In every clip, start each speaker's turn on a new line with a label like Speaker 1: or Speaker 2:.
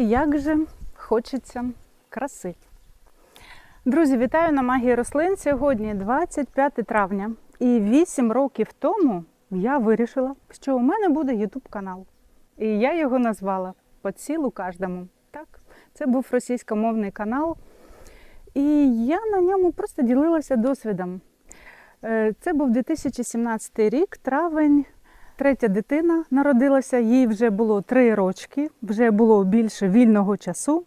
Speaker 1: Як же хочеться краси. Друзі, вітаю на магії рослин. Сьогодні 25 травня. І 8 років тому я вирішила, що у мене буде YouTube канал. І я його назвала по цілу кожному. Так, це був російськомовний канал. І я на ньому просто ділилася досвідом. Е, Це був 2017 рік, травень. Третя дитина народилася, їй вже було три рочки, вже було більше вільного часу,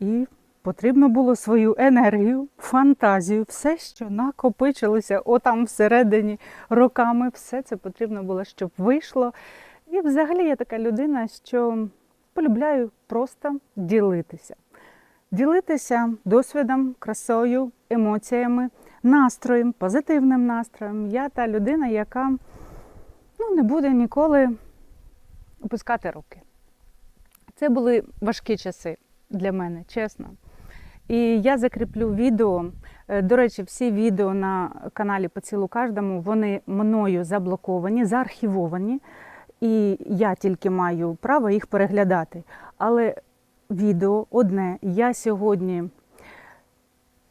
Speaker 1: і потрібно було свою енергію, фантазію, все, що накопичилося отам всередині роками, все це потрібно було, щоб вийшло. І взагалі я така людина, що полюбляю просто ділитися. Ділитися досвідом, красою, емоціями, настроєм, позитивним настроєм. Я та людина, яка ну, не буде ніколи опускати руки. Це були важкі часи для мене, чесно. І я закріплю відео. Е, До речі, всі відео на каналі по цілу кожному, вони мною заблоковані, заархівовані, і я тільки маю право їх переглядати. Але відео одне я сьогодні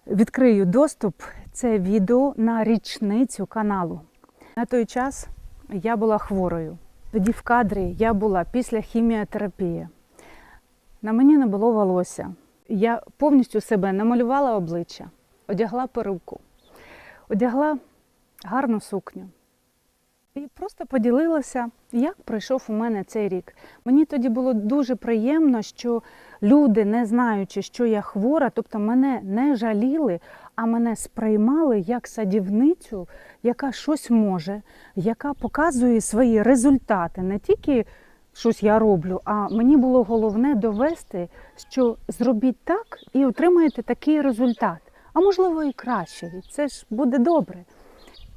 Speaker 1: відкрию доступ. Це відео на річницю каналу. На той час я була хворою. Тоді в кадрі я була після хіміотерапії. На мені не було волосся. Я повністю себе намалювала обличчя, одягла перуку, одягла гарну сукню. І просто поділилася, як пройшов у мене цей рік. Мені тоді було дуже приємно, що люди, не знаючи, що я хвора, тобто мене не жаліли, а мене сприймали як садівницю, яка щось може, яка показує свої результати. Не тільки щось я роблю, а мені було головне довести, що зробіть так і отримаєте такий результат. А можливо і краще. І це ж буде добре.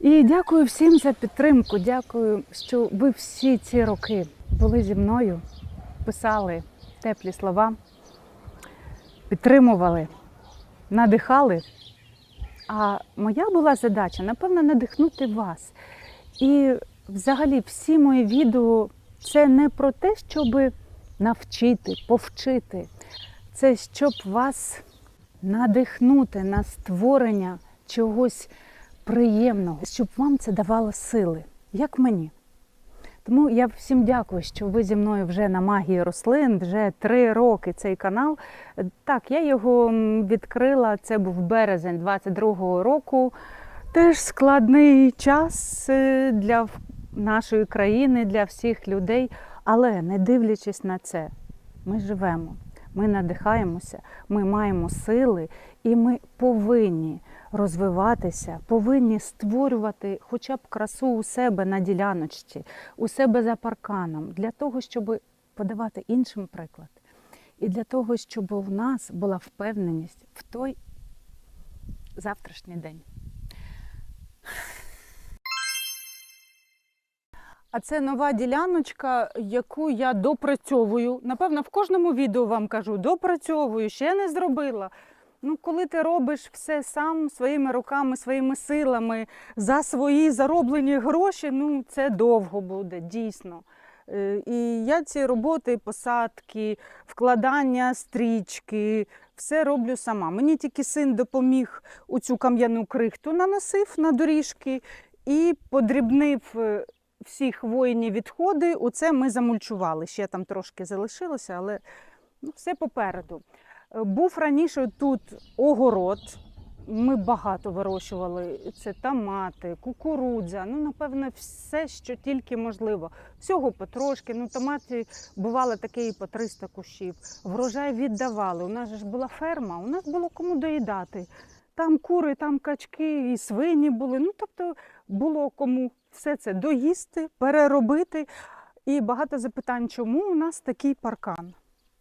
Speaker 1: І дякую всім за підтримку. Дякую, що ви всі ці роки були зі мною, писали теплі слова, підтримували, надихали. А моя була задача, напевно, надихнути вас. І взагалі всі мої відео це не про те, щоб навчити, повчити. Це щоб вас надихнути на створення чогось приємного, щоб вам це давало сили, як мені. Тому я всім дякую, що ви зі мною вже на магії рослин, вже три роки цей канал. Так, я його відкрила. Це був березень 22-го року. Теж складний час е, для нашої країни, для всіх людей. Але не дивлячись на це, ми живемо, ми надихаємося, ми маємо сили, і ми повинні розвиватися, повинні створювати хоча б красу у себе на діляночці, у себе за парканом, для того, щоб подавати іншим приклад. І для того, щоб у нас була впевненість в той завтрашній день. А це нова діляночка, яку я допрацьовую. Напевно, в кожному відео вам кажу, допрацьовую, ще не зробила. Ну, коли ти робиш все сам своїми руками, своїми силами за свої зароблені гроші, ну це довго буде, дійсно. Е, І я ці роботи, посадки, вкладання стрічки, все роблю сама. Мені тільки син допоміг у цю кам'яну крихту, наносив на доріжки і подрібнив е, всі хвойні відходи. Оце ми замульчували. Ще там трошки залишилося, але ну, все попереду. Е, Був раніше тут огород. Ми багато вирощували. Це томати, кукурудза, ну, напевно, все, що тільки можливо. Всього потрошки. Ну, томати бувало таке і по 300 кущів. Врожай віддавали. У нас ж була ферма, у нас було кому доїдати. Там кури, там качки, і свині були. Ну, тобто було кому все це доїсти, переробити. І багато запитань, чому у нас такий паркан?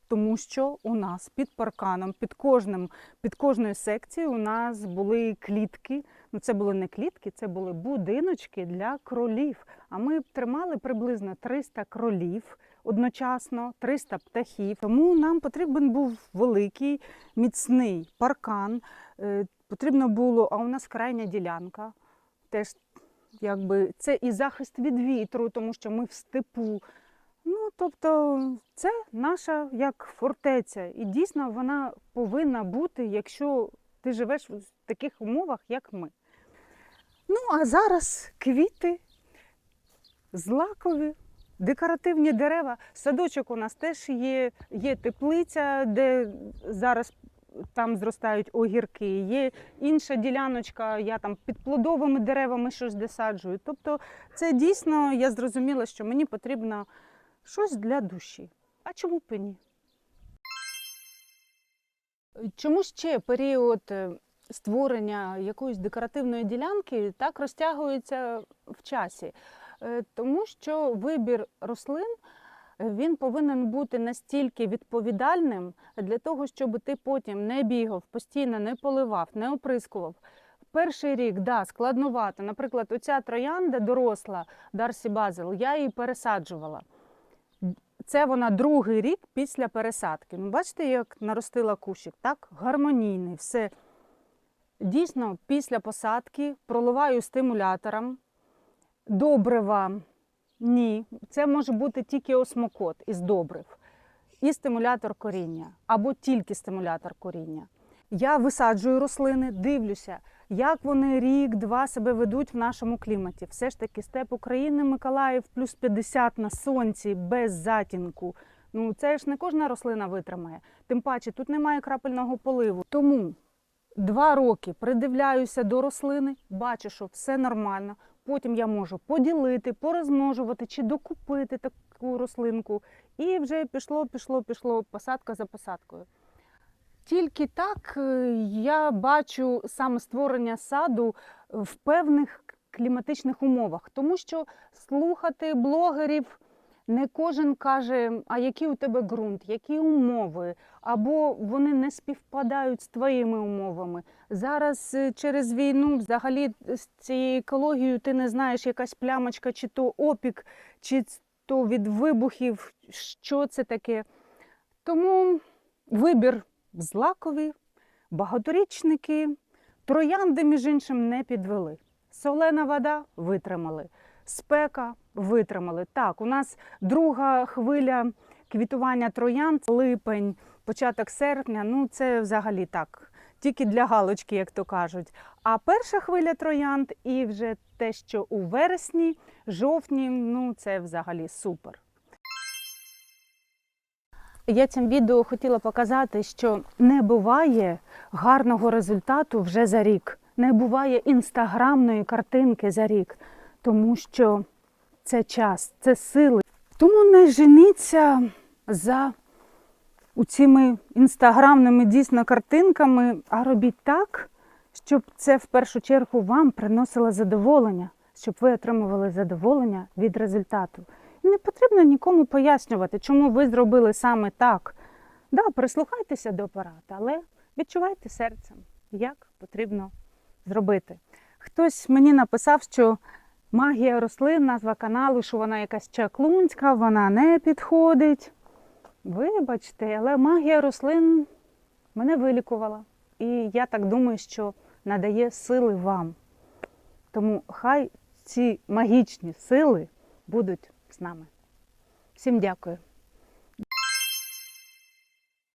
Speaker 1: Тому що у нас під парканом, під кожним, під кожною секцією у нас були клітки. Ну, це були не клітки, це були будиночки для кролів. А ми тримали приблизно 300 кролів одночасно, 300 птахів. Тому нам потрібен був великий, міцний паркан. Потрібно було, а у нас крайня ділянка. Теж якби це і захист від вітру, тому що ми в степу. Ну, тобто, це наша як фортеця, і дійсно вона повинна бути, якщо ти живеш в таких умовах, як ми. Ну, а зараз квіти, злакові, декоративні дерева. Садочок у нас теж є, є теплиця, де зараз там зростають огірки. Є інша діляночка, я там під плодовими деревами щось досаджую. Тобто, це дійсно я зрозуміла, що мені потрібно щось для душі. А чому б і ні? Чому ще період е, створення якоїсь декоративної ділянки так розтягується в часі? Е, Тому що вибір рослин він повинен бути настільки відповідальним для того, щоб ти потім не бігав, постійно не поливав, не оприскував. Перший рік, да, складнувато. Наприклад, оця троянда доросла Дарсі Базел, я її пересаджувала. Це вона другий рік після пересадки. Ну, бачите, як наростила кущик, так? Гармонійний, все. Дійсно, після посадки проливаю стимулятором. Добрива ні. Це може бути тільки осмокот із добрив і стимулятор коріння, або тільки стимулятор коріння. Я висаджую рослини, дивлюся, як вони рік-два себе ведуть в нашому кліматі. Все ж таки, степ України, Миколаїв, плюс 50 на сонці, без затінку. Ну, це ж не кожна рослина витримає. Тим паче, тут немає крапельного поливу. Тому два роки придивляюся до рослини, бачу, що все нормально. Потім я можу поділити, порозмножувати чи докупити таку рослинку. І вже пішло, пішло, пішло посадка за посадкою. Тільки так е, я бачу саме створення саду в певних кліматичних умовах, тому що слухати блогерів не кожен каже, а який у тебе ґрунт, які умови, або вони не співпадають з твоїми умовами. Зараз е, через війну взагалі з цією екологією ти не знаєш, якась плямочка, чи то опік, чи то від вибухів, що це таке. Тому вибір злакові, багаторічники, троянди, між іншим, не підвели. Солена вода витримали, спека витримали. Так, у нас друга хвиля квітування троянд, липень, початок серпня. Ну, це взагалі так, тільки для галочки, як то кажуть. А перша хвиля троянд і вже те, що у вересні, жовтні, ну це взагалі супер. Я цим відео хотіла показати, що не буває гарного результату вже за рік, не буває інстаграмної картинки за рік, тому що це час, це сили. Тому не женіться за цими інстаграмними дійсно картинками, а робіть так, щоб це в першу чергу вам приносило задоволення, щоб ви отримували задоволення від результату. І не потрібно нікому пояснювати, чому ви зробили саме так. Да, прислухайтеся до апарата, але відчувайте серцем, як потрібно зробити. Хтось мені написав, що магія рослин, назва каналу, що вона якась чаклунська, вона не підходить. Вибачте, але магія рослин мене вилікувала. І я так думаю, що надає сили вам. Тому хай ці магічні сили будуть з нами. Всім дякую.